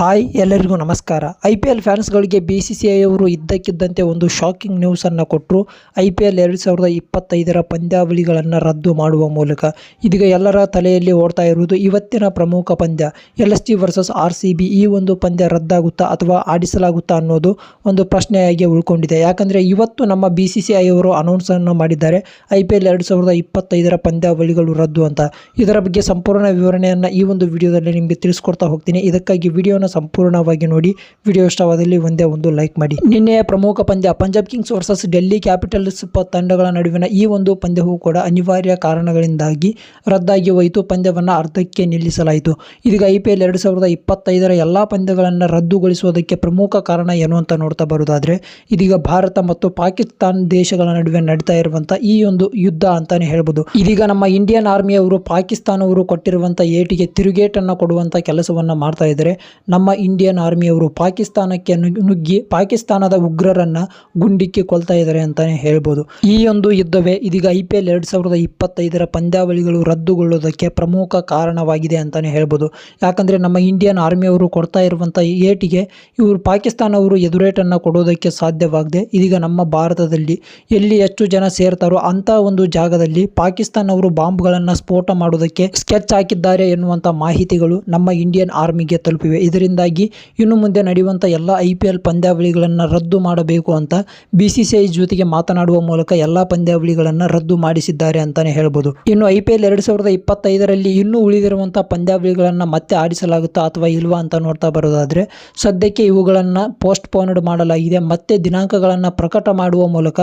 Hi, ಎಲ್ಲರಿಗೂ ನಮಸ್ಕಾರ. I P L ಫ್ಯಾನ್ಸ್ಗಳಿಗೆ ಬಿ ಸಿ ಸಿ ಐ ಅವರು ಇದ್ದಕ್ಕಿದ್ದಂತೆ ಒಂದು ಶಾಕಿಂಗ್ ನ್ಯೂಸನ್ನು ಕೊಟ್ಟರು ಐ ಪಿ ಎಲ್ ಎರಡು ಸಾವಿರದ ಇಪ್ಪತ್ತೈದರ ಪಂದ್ಯಾವಳಿಗಳನ್ನು ರದ್ದು ಮಾಡುವ ಮೂಲಕ. ಇದೀಗ ಎಲ್ಲರ ತಲೆಯಲ್ಲಿ ಓಡ್ತಾ ಇರುವುದು ಇವತ್ತಿನ ಪ್ರಮುಖ ಪಂದ್ಯ. L S T versus R C B ಈ ಒಂದು ಪಂದ್ಯ ರದ್ದಾಗುತ್ತಾ ಅಥವಾ ಆಡಿಸಲಾಗುತ್ತಾ ಅನ್ನೋದು ಒಂದು ಪ್ರಶ್ನೆಯಾಗಿ ಉಳ್ಕೊಂಡಿದೆ. ಯಾಕಂದರೆ ಇವತ್ತು ನಮ್ಮ ಬಿ ಸಿ ಸಿ ಐ ಅವರು ಅನೌನ್ಸನ್ನು ಮಾಡಿದ್ದಾರೆ. ಐ ಪಿ ಎಲ್ ಎರಡು ಸಾವಿರದ ಇಪ್ಪತ್ತೈದರ ಪಂದ್ಯಾವಳಿಗಳು ರದ್ದು ಅಂತ. ಇದರ ಬಗ್ಗೆ ಸಂಪೂರ್ಣ ವಿವರಣೆಯನ್ನು ಈ ಒಂದು ವಿಡಿಯೋದಲ್ಲಿ ನಿಮಗೆ ತಿಳಿಸ್ಕೊಡ್ತಾ ಹೋಗ್ತೀನಿ. ಇದಕ್ಕಾಗಿ ವಿಡಿಯೋನ ಸಂಪೂರ್ಣವಾಗಿ ನೋಡಿ. ವಿಡಿಯೋ ಇಷ್ಟವಾದಲ್ಲಿ ಒಂದೇ ಒಂದು ಲೈಕ್ ಮಾಡಿ. ನಿನ್ನೆಯ ಪ್ರಮುಖ ಪಂದ್ಯ Punjab Kings versus Delhi Capitals ತಂಡಗಳ ನಡುವಿನ ಈ ಒಂದು ಪಂದ್ಯವು ಕೂಡ ಅನಿವಾರ್ಯ ಕಾರಣಗಳಿಂದಾಗಿ ರದ್ದಾಗಿ ಹೋಯಿತು. ಪಂದ್ಯವನ್ನು ಅರ್ಧಕ್ಕೆ ನಿಲ್ಲಿಸಲಾಯಿತು. ಇದೀಗ ಐ ಪಿ ಎಲ್ ಎರಡು ಸಾವಿರದ ಇಪ್ಪತ್ತೈದರ ಎಲ್ಲ ಪಂದ್ಯಗಳನ್ನು ರದ್ದುಗೊಳಿಸುವುದಕ್ಕೆ ಪ್ರಮುಖ ಕಾರಣ ಏನು ಅಂತ ನೋಡ್ತಾ ಬರೋದಾದರೆ, ಇದೀಗ ಭಾರತ ಮತ್ತು ಪಾಕಿಸ್ತಾನ ದೇಶಗಳ ನಡುವೆ ನಡೀತಾ ಇರುವಂಥ ಈ ಒಂದು ಯುದ್ಧ ಅಂತಾನೆ ಹೇಳ್ಬೋದು. ಇದೀಗ ನಮ್ಮ ಇಂಡಿಯನ್ ಆರ್ಮಿಯವರು ಪಾಕಿಸ್ತಾನವರು ಕೊಟ್ಟಿರುವಂಥ ಏಟಿಗೆ ತಿರುಗೇಟನ್ನು ಕೊಡುವಂತ ಕೆಲಸವನ್ನು ಮಾಡ್ತಾ ಇದ್ದಾರೆ. ನಮ್ಮ ಇಂಡಿಯನ್ ಆರ್ಮಿಯವರು ಪಾಕಿಸ್ತಾನಕ್ಕೆ ನುಗ್- ನುಗ್ಗಿ, ಪಾಕಿಸ್ತಾನದ ಉಗ್ರರನ್ನ ಗುಂಡಿಕ್ಕಿ ಕೊಲ್ತಾ ಇದ್ದಾರೆ ಅಂತಾನೆ ಹೇಳ್ಬೋದು. ಈ ಒಂದು ಯುದ್ಧವೇ ಇದೀಗ ಐ ಪಿ ಎಲ್ ಎರಡು ಸಾವಿರದ ಇಪ್ಪತ್ತೈದರ ಪಂದ್ಯಾವಳಿಗಳು ರದ್ದುಗೊಳ್ಳುವುದಕ್ಕೆ ಪ್ರಮುಖ ಕಾರಣವಾಗಿದೆ ಅಂತಾನೆ ಹೇಳ್ಬೋದು. ಯಾಕಂದ್ರೆ ನಮ್ಮ ಇಂಡಿಯನ್ ಆರ್ಮಿಯವರು ಕೊಡ್ತಾ ಇರುವಂಥ ಏಟಿಗೆ ಇವರು ಪಾಕಿಸ್ತಾನವರು ಎದುರೇಟನ್ನು ಕೊಡೋದಕ್ಕೆ ಸಾಧ್ಯವಾಗದೆ ಇದೀಗ ನಮ್ಮ ಭಾರತದಲ್ಲಿ ಎಲ್ಲಿ ಎಷ್ಟು ಜನ ಸೇರ್ತಾರೋ ಅಂತ ಒಂದು ಜಾಗದಲ್ಲಿ ಪಾಕಿಸ್ತಾನವರು ಬಾಂಬ್ಗಳನ್ನು ಸ್ಫೋಟ ಮಾಡೋದಕ್ಕೆ ಸ್ಕೆಚ್ ಹಾಕಿದ್ದಾರೆ ಎನ್ನುವಂಥ ಮಾಹಿತಿಗಳು ನಮ್ಮ ಇಂಡಿಯನ್ ಆರ್ಮಿಗೆ ತಲುಪಿವೆ. ಇದರಿಂದಾಗಿ ಇನ್ನು ಮುಂದೆ ನಡೆಯುವಂಥ ಎಲ್ಲ ಐ ಪಿ ಎಲ್ ಪಂದ್ಯಾವಳಿಗಳನ್ನು ರದ್ದು ಮಾಡಬೇಕು ಅಂತ ಬಿ ಸಿ ಸಿ ಐ ಜೊತೆಗೆ ಮಾತನಾಡುವ ಮೂಲಕ ಎಲ್ಲ ಪಂದ್ಯಾವಳಿಗಳನ್ನು ರದ್ದು ಮಾಡಿಸಿದ್ದಾರೆ ಅಂತಾನೆ ಹೇಳ್ಬೋದು. ಇನ್ನು ಐ ಪಿ ಎಲ್ ಎರಡು ಸಾವಿರದ ಇಪ್ಪತ್ತೈದರಲ್ಲಿ ಇನ್ನೂ ಉಳಿದಿರುವಂಥ ಪಂದ್ಯಾವಳಿಗಳನ್ನು ಮತ್ತೆ ಆಡಿಸಲಾಗುತ್ತಾ ಅಥವಾ ಇಲ್ವಾ ಅಂತ ನೋಡ್ತಾ ಬರೋದಾದರೆ ಸದ್ಯಕ್ಕೆ ಇವುಗಳನ್ನು ಪೋಸ್ಟ್ ಪೋನ್ಡ್ ಮಾಡಲಾಗಿದೆ. ಮತ್ತೆ ದಿನಾಂಕಗಳನ್ನು ಪ್ರಕಟ ಮಾಡುವ ಮೂಲಕ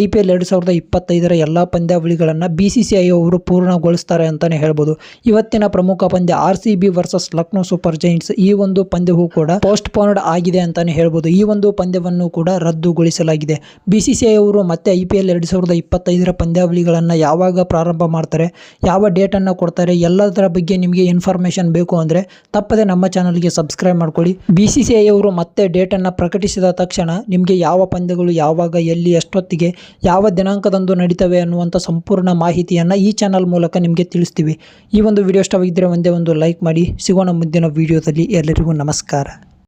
ಐ ಪಿ ಎಲ್ ಎರಡು ಸಾವಿರದ ಇಪ್ಪತ್ತೈದರ ಎಲ್ಲ ಪಂದ್ಯಾವಳಿಗಳನ್ನು ಬಿ ಸಿ ಸಿ ಐ ಅವರು ಪೂರ್ಣಗೊಳಿಸ್ತಾರೆ ಅಂತಾನೆ ಹೇಳ್ಬೋದು. ಇವತ್ತಿನ ಪ್ರಮುಖ ಪಂದ್ಯ R C B versus Lucknow Super Giants ಈ ಒಂದು ಪಂದ್ಯವು ಕೂಡ ಪೋಸ್ಟ್ ಪೋನ್ಡ್ ಆಗಿದೆ ಅಂತಾನೆ ಹೇಳ್ಬೋದು. ಈ ಒಂದು ಪಂದ್ಯವನ್ನು ಕೂಡ ರದ್ದುಗೊಳಿಸಲಾಗಿದೆ. ಬಿ ಸಿ ಸಿ ಐ ಅವರು ಮತ್ತೆ ಐ ಪಿ ಎಲ್ ಎರಡು ಸಾವಿರದ ಇಪ್ಪತ್ತೈದರ ಪಂದ್ಯಾವಳಿಗಳನ್ನು ಯಾವಾಗ ಪ್ರಾರಂಭ ಮಾಡ್ತಾರೆ, ಯಾವ ಡೇಟನ್ನು ಕೊಡ್ತಾರೆ, ಎಲ್ಲದರ ಬಗ್ಗೆ ನಿಮಗೆ ಇನ್ಫಾರ್ಮೇಷನ್ ಬೇಕು ಅಂದರೆ ತಪ್ಪದೆ ನಮ್ಮ ಚಾನಲ್ಗೆ ಸಬ್ಸ್ಕ್ರೈಬ್ ಮಾಡ್ಕೊಳ್ಳಿ. ಬಿ ಸಿ ಸಿ ಐ ಅವರು ಮತ್ತೆ ಡೇಟನ್ನು ಪ್ರಕಟಿಸಿದ ತಕ್ಷಣ ನಿಮಗೆ ಯಾವ ಪಂದ್ಯಗಳು ಯಾವಾಗ, ಎಲ್ಲಿ, ಎಷ್ಟೊತ್ತಿಗೆ, ಯಾವ ದಿನಾಂಕದಂದು ನಡೀತವೆ ಅನ್ನುವಂಥ ಸಂಪೂರ್ಣ ಮಾಹಿತಿಯನ್ನು ಈ ಚಾನಲ್ ಮೂಲಕ ನಿಮಗೆ ತಿಳಿಸ್ತೀವಿ. ಈ ಒಂದು ವಿಡಿಯೋ ಇಷ್ಟವಾಗಿದ್ದರೆ ಒಂದೇ ಒಂದು ಲೈಕ್ ಮಾಡಿ. ಸಿಗೋಣ ಮುಂದಿನ ವಿಡಿಯೋದಲ್ಲಿ ಎಲ್ಲರಿಗೂ ನಮಸ್ಕಾರ.